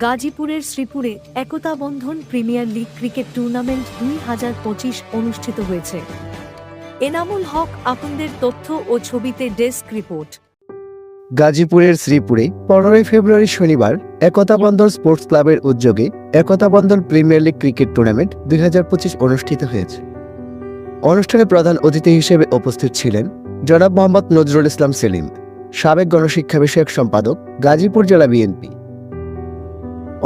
গাজীপুরের শ্রীপুরে Ekota Bandhan premier league cricket tournament দুই হাজার পঁচিশ অনুষ্ঠিত হয়েছে। এনামুল হক আপনাদের তথ্য ও ছবিতে ডেস্ক রিপোর্ট। গাজীপুরের শ্রীপুরে পনেরোই ফেব্রুয়ারি শনিবার একতা বন্ধন স্পোর্টস ক্লাবের উদ্যোগে Ekota Bandhan premier league cricket tournament দুই হাজার পঁচিশ অনুষ্ঠিত হয়েছে। অনুষ্ঠানে প্রধান অতিথি হিসেবে উপস্থিত ছিলেন জনাব মোহাম্মদ নজরুল ইসলাম সেলিম, সাবেক গণশিক্ষা বিষয়ক সম্পাদক গাজীপুর জেলা বিএনপি।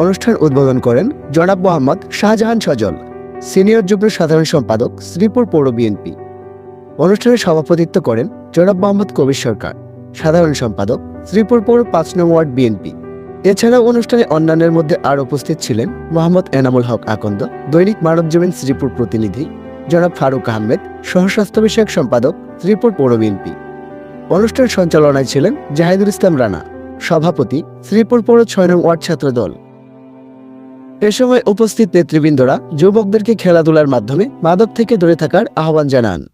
অনুষ্ঠান উদ্বোধন করেন জনাব মোহাম্মদ শাহজাহান সজল, সিনিয়র যুগ্ম সাধারণ সম্পাদক শ্রীপুর পৌর বিএনপি অনুষ্ঠানে সভাপতিত্ব করেন জনাব মোহাম্মদ কবির সরকার, সাধারণ সম্পাদক শ্রীপুর পৌর পাঁচ নং ওয়ার্ড বিএনপি এছাড়াও অনুষ্ঠানে অন্যান্যের মধ্যে আর উপস্থিত ছিলেন মোহাম্মদ এনামুল হক আকন্দ, দৈনিক মানবজমিন শ্রীপুর প্রতিনিধি, জনাব ফারুক আহমেদ সহস্বাস্থ্য বিষয়ক সম্পাদক শ্রীপুর পৌর বিএনপি অনুষ্ঠান সঞ্চালনায় ছিলেন জাহিদুল ইসলাম রানা, সভাপতি শ্রীপুর পৌর ছয় নং ওয়ার্ড ছাত্র দল এ সময় উপস্থিত নেতৃবৃন্দরা যুবকদেরকে খেলাধুলার মাধ্যমে মাদক থেকে দূরে থাকার আহ্বান জানান।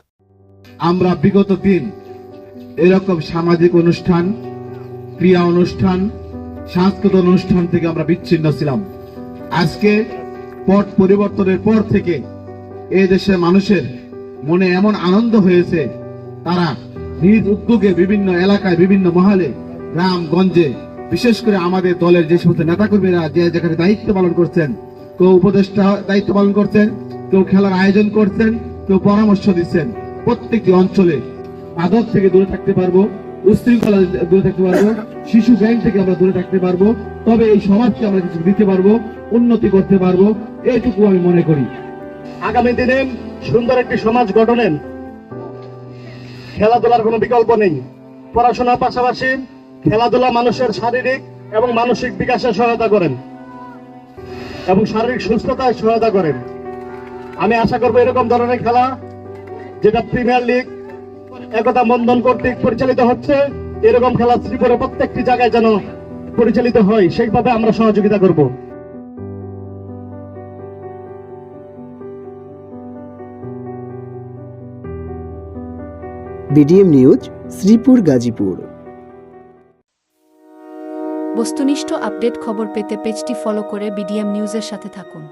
আমরা বিগত দিন এরকম সামাজিক অনুষ্ঠান, ক্রিয়া অনুষ্ঠান, সাংস্কৃতিক অনুষ্ঠান থেকে আমরা বিচ্ছিন্ন ছিলাম। আজকে পট পরিবর্তনের পর থেকে এ দেশের মানুষের মনে এমন আনন্দ হয়েছে। তারা নিজ উদ্যোগে বিভিন্ন এলাকায়, বিভিন্ন মহলে গ্রাম গঞ্জে বিশেষ করে আমাদের দলের যে সমস্ত নেতাকর্মীরা যে যেখানে দায়িত্ব পালন করছেন, কেউ উপদেষ্টা দায়িত্ব পালন করছেন, কেউ খেলার আয়োজন করছেন, কেউ পরামর্শ দিচ্ছেন, প্রত্যেকটি অঞ্চলে মাদক থেকে দূরে থাকতে পারব, উশৃঙ্খলা দূরে থাকতে পারব, শিশু গ্যাং থেকে আমরা দূরে থাকতে পারব, তবে এই সমাজকে আমরা কিছু দিতে পারব, উন্নতি করতে পারব, এইটুকু আমি মনে করি। আগামী দিনে সুন্দর একটি সমাজ গঠনের খেলাধুলার কোনো বিকল্প নেই। পড়াশোনার পাশাপাশি খেলাধুলা মানুষের শারীরিক এবং মানসিক বিকাশে সহায়তা করেন এবং শারীরিক সুস্থতায় সহায়তা করেন। আমি আশা করব এরকম ধরনের খেলা, যেটা প্রিমিয়ার লিগ একতা বন্ধন কর্তৃক পরিচালিত হচ্ছে, এরকম খেলা শ্রীপুরে প্রত্যেকটি জায়গায় যেন পরিচালিত হয়, সেইভাবে আমরা সহযোগিতা করব। BDM news, Sreepur, Gazipur. বস্তুনিষ্ঠ আপডেট খবর পেতে পেজটি ফলো করে বিডিএম নিউজের সাথে থাকুন।